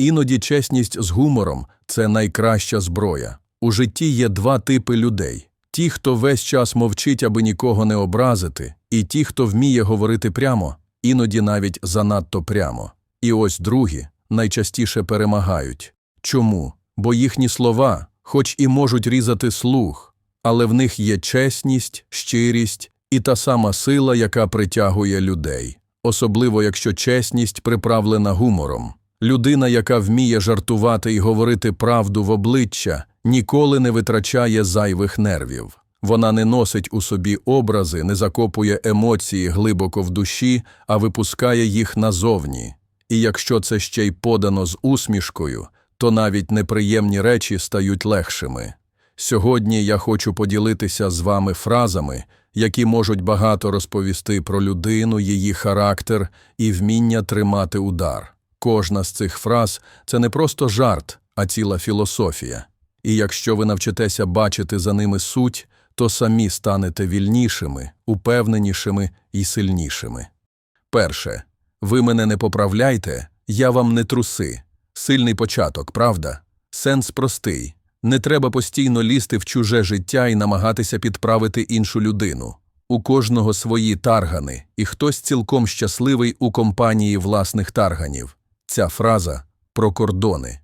Іноді чесність з гумором це найкраща зброя. У житті є два типи людей: ті, хто весь час мовчить, аби нікого не образити, і ті, хто вміє говорити прямо, іноді навіть занадто прямо. І ось другі найчастіше перемагають. Чому? Бо їхні слова, хоч і можуть різати слух, але в них є чесність, щирість і та сама сила, яка притягує людей. Особливо, якщо чесність приправлена гумором. Людина, яка вміє жартувати і говорити правду в обличчя, ніколи не витрачає зайвих нервів. Вона не носить у собі образи, не закопує емоції глибоко в душі, а випускає їх назовні. І якщо це ще й подано з усмішкою, то навіть неприємні речі стають легшими. Сьогодні я хочу поділитися з вами фразами, які можуть багато розповісти про людину, її характер і вміння тримати удар. Кожна з цих фраз це не просто жарт, а ціла філософія. І якщо ви навчитеся бачити за ними суть, то самі станете вільнішими, упевненішими і сильнішими. Перше. Ви мене не поправляйте, я вам не труси. Сильний початок, правда? Сенс простий. Не треба постійно лізти в чуже життя і намагатися підправити іншу людину. У кожного свої таргани, і хтось цілком щасливий у компанії власних тарганів. Ця фраза про кордони.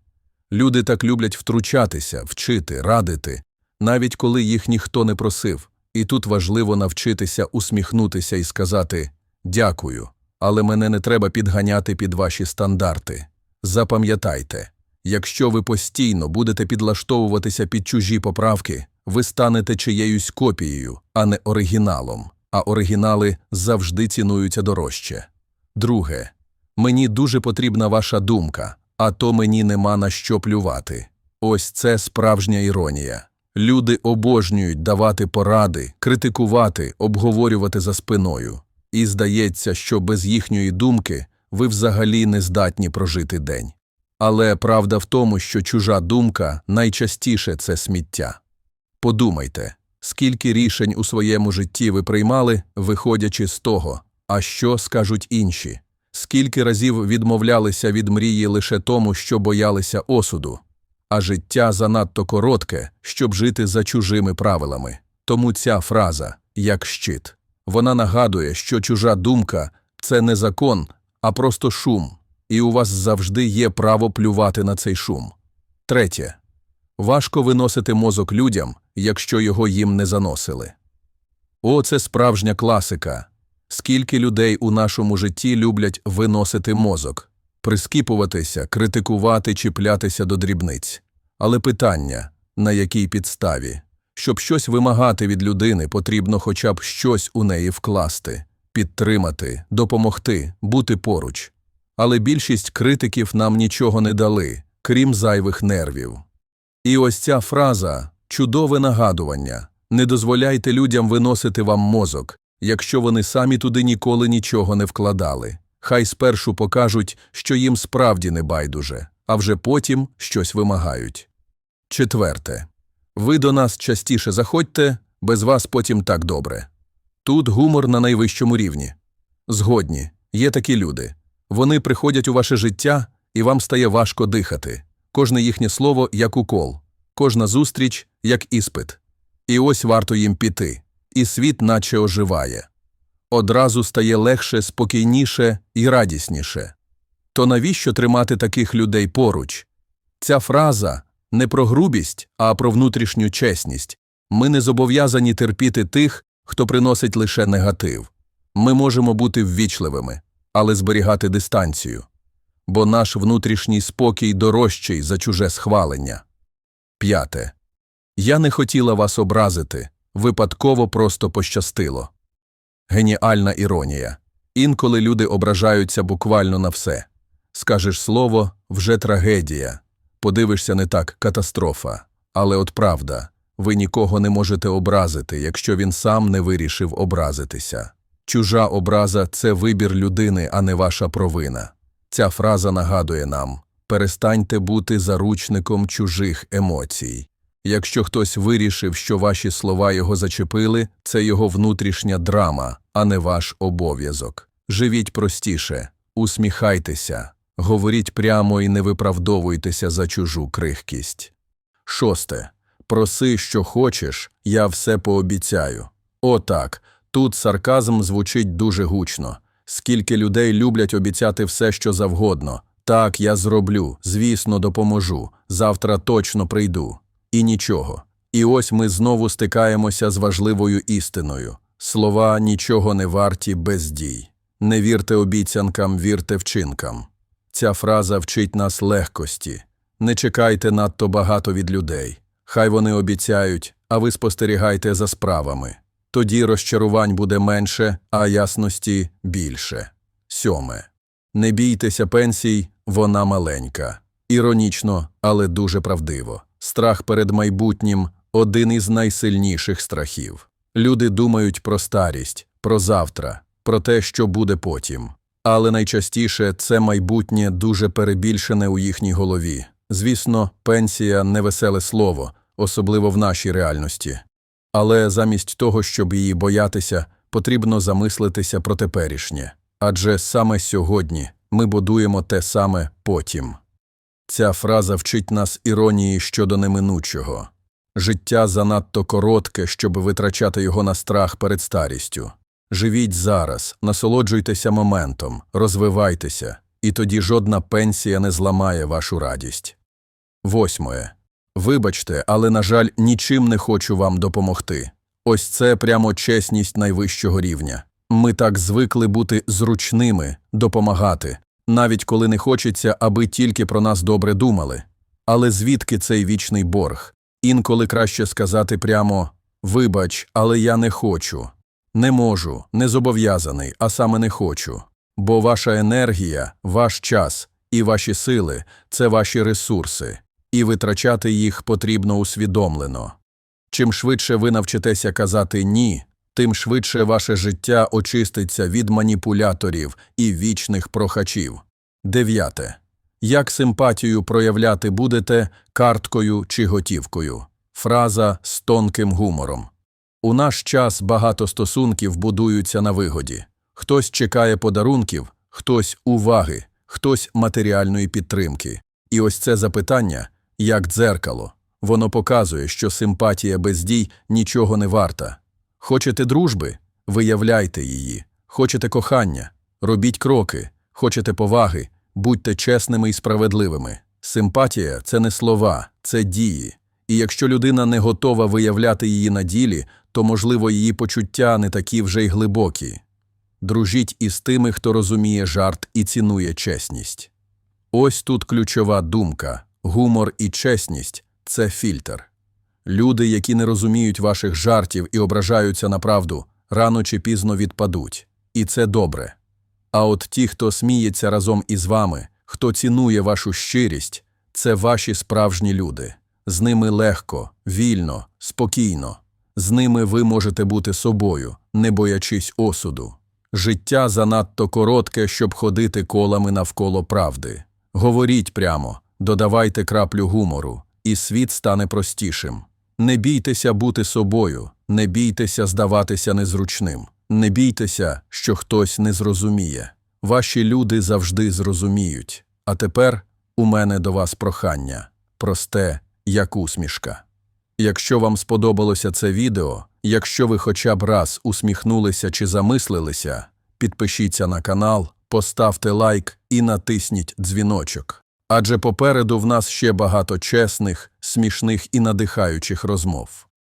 Люди так люблять втручатися, вчити, радити, навіть коли їх ніхто не просив. І тут важливо навчитися усміхнутися і сказати дякую, але мене не треба підганяти під ваші стандарти. Запам'ятайте, якщо ви постійно будете підлаштовуватися під чужі поправки, ви станете чиєюсь копією, а не оригіналом, а оригінали завжди цінуються дорожче. Друге, мені дуже потрібна ваша думка, а то мені нема на що плювати. Ось це справжня іронія. Люди обожнюють давати поради, критикувати, обговорювати за спиною. І здається, що без їхньої думки ви взагалі не здатні прожити день. Але правда в тому, що чужа думка найчастіше це сміття. Подумайте, скільки рішень у своєму житті ви приймали, виходячи з того, а що скажуть інші, скільки разів відмовлялися від мрії лише тому, що боялися осуду, а життя занадто коротке, щоб жити за чужими правилами. Тому ця фраза як щит. Вона нагадує, що чужа думка це не закон, а просто шум, і у вас завжди є право плювати на цей шум. Третє. Важко виносити мозок людям, якщо його їм не заносили. О, це справжня класика. Скільки людей у нашому житті люблять виносити мозок, прискіпуватися, критикувати, чіплятися до дрібниць. Але питання на якій підставі? Щоб щось вимагати від людини, потрібно хоча б щось у неї вкласти, підтримати, допомогти, бути поруч. Але більшість критиків нам нічого не дали, крім зайвих нервів. І ось ця фраза чудове нагадування не дозволяйте людям виносити вам мозок, якщо вони самі туди ніколи нічого не вкладали. Хай спершу покажуть, що їм справді не байдуже, а вже потім щось вимагають. Четверте. Ви до нас частіше заходьте, без вас потім так добре. Тут гумор на найвищому рівні. Згодні, є такі люди. Вони приходять у ваше життя, і вам стає важко дихати. Кожне їхнє слово як укол, кожна зустріч як іспит. І ось варто їм піти, і світ наче оживає. Одразу стає легше, спокійніше і радісніше. То навіщо тримати таких людей поруч? Ця фраза не про грубість, а про внутрішню чесність. Ми не зобов'язані терпіти тих, хто приносить лише негатив. Ми можемо бути ввічливими, але зберігати дистанцію, бо наш внутрішній спокій дорожчий за чуже схвалення. П'яте. Я не хотіла вас образити, випадково просто пощастило. Геніальна іронія. Інколи люди ображаються буквально на все. Скажеш слово вже трагедія. Подивишся не так катастрофа. Але от правда, ви нікого не можете образити, якщо він сам не вирішив образитися. Чужа образа це вибір людини, а не ваша провина. Ця фраза нагадує нам перестаньте бути заручником чужих емоцій. Якщо хтось вирішив, що ваші слова його зачепили, це його внутрішня драма, а не ваш обов'язок. Живіть простіше, усміхайтеся, Говоріть прямо і не виправдовуйтеся за чужу крихкість. Шосте. Проси, що хочеш, я все пообіцяю. Отак. Тут сарказм звучить дуже гучно. Скільки людей люблять обіцяти все, що завгодно. Так, я зроблю, звісно, допоможу. Завтра точно прийду. І нічого. І ось ми знову стикаємося з важливою істиною. Слова нічого не варті без дій. Не вірте обіцянкам, вірте вчинкам. Ця фраза вчить нас легкості. Не чекайте надто багато від людей. Хай вони обіцяють, а ви спостерігайте за справами. Тоді розчарувань буде менше, а ясності більше. Сьоме. Не бійтеся пенсій, вона маленька. Іронічно, але дуже правдиво. Страх перед майбутнім один із найсильніших страхів. Люди думають про старість, про завтра, про те, що буде потім. Але найчастіше це майбутнє дуже перебільшене у їхній голові. Звісно, пенсія невеселе слово, особливо в нашій реальності. Але замість того, щоб її боятися, потрібно замислитися про теперішнє. Адже саме сьогодні ми будуємо те саме потім. Ця фраза вчить нас іронії щодо неминучого. Життя занадто коротке, щоб витрачати його на страх перед старістю. Живіть зараз, насолоджуйтеся моментом, розвивайтеся, і тоді жодна пенсія не зламає вашу радість. Восьмоє. Вибачте, але, на жаль, нічим не хочу вам допомогти. Ось це прямо чесність найвищого рівня. Ми так звикли бути зручними, допомагати, навіть коли не хочеться, аби тільки про нас добре думали. Але звідки цей вічний борг? Інколи краще сказати прямо Вибач, але я не хочу. Не можу, не зобов'язаний, а саме не хочу. Бо ваша енергія, ваш час і ваші сили це ваші ресурси, і витрачати їх потрібно усвідомлено. Чим швидше ви навчитеся казати ні, тим швидше ваше життя очиститься від маніпуляторів і вічних прохачів. Дев'яте. Як симпатію проявляти будете карткою чи готівкою? Фраза з тонким гумором. У наш час багато стосунків будуються на вигоді. Хтось чекає подарунків, хтось уваги, хтось матеріальної підтримки. І ось це запитання, як дзеркало, воно показує, що симпатія без дій нічого не варта. Хочете дружби? Виявляйте її. Хочете кохання? Робіть кроки. Хочете поваги? Будьте чесними і справедливими. Симпатія це не слова, це дії. І якщо людина не готова виявляти її на ділі, то, можливо, її почуття не такі вже й глибокі. Дружіть із тими, хто розуміє жарт і цінує чесність. Ось тут ключова думка гумор і чесність це фільтр. Люди, які не розуміють ваших жартів і ображаються на правду, рано чи пізно відпадуть. І це добре. А от ті, хто сміється разом із вами, хто цінує вашу щирість, це ваші справжні люди. З ними легко, вільно, спокійно. З ними ви можете бути собою, не боячись осуду. Життя занадто коротке, щоб ходити колами навколо правди. Говоріть прямо, додавайте краплю гумору, і світ стане простішим. Не бійтеся бути собою, не бійтеся здаватися незручним, не бійтеся, що хтось не зрозуміє. Ваші люди завжди зрозуміють. А тепер у мене до вас прохання просте, як усмішка. Якщо вам сподобалося це відео, якщо ви хоча б раз усміхнулися чи замислилися, підпишіться на канал, поставте лайк і натисніть дзвіночок. Адже попереду в нас ще багато чесних, смішних і надихаючих розмов.